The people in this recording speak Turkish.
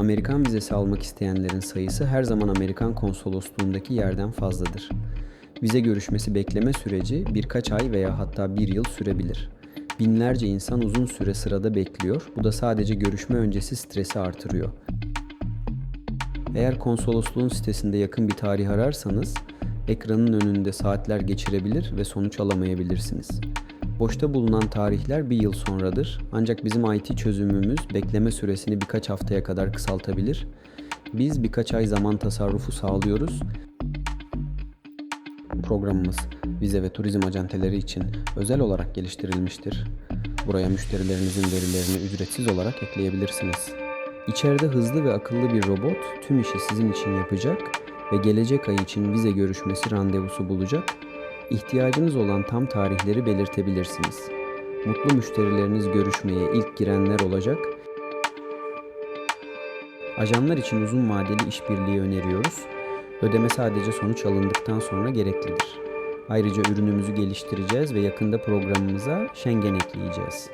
Amerikan vizesi almak isteyenlerin sayısı her zaman Amerikan konsolosluğundaki yerden fazladır. Vize görüşmesi bekleme süreci birkaç ay veya hatta bir yıl sürebilir. Binlerce insan uzun süre sırada bekliyor. Bu da sadece görüşme öncesi stresi artırıyor. Eğer konsolosluğun sitesinde yakın bir tarih ararsanız ekranın önünde saatler geçirebilir ve sonuç alamayabilirsiniz. Boşta bulunan tarihler bir yıl sonradır. Ancak bizim IT çözümümüz bekleme süresini birkaç haftaya kadar kısaltabilir. Biz birkaç ay zaman tasarrufu sağlıyoruz. Programımız vize ve turizm acenteleri için özel olarak geliştirilmiştir. Buraya müşterilerinizin verilerini ücretsiz olarak ekleyebilirsiniz. İçeride hızlı ve akıllı bir robot tüm işi sizin için yapacak ve gelecek ay için vize görüşmesi randevusu bulacak. İhtiyacınız olan tam tarihleri belirtebilirsiniz. Mutlu müşterileriniz görüşmeye ilk girenler olacak. Ajanlar için uzun vadeli işbirliği öneriyoruz. Ödeme sadece sonuç alındıktan sonra gereklidir. Ayrıca ürünümüzü geliştireceğiz ve yakında programımıza Schengen ekleyeceğiz.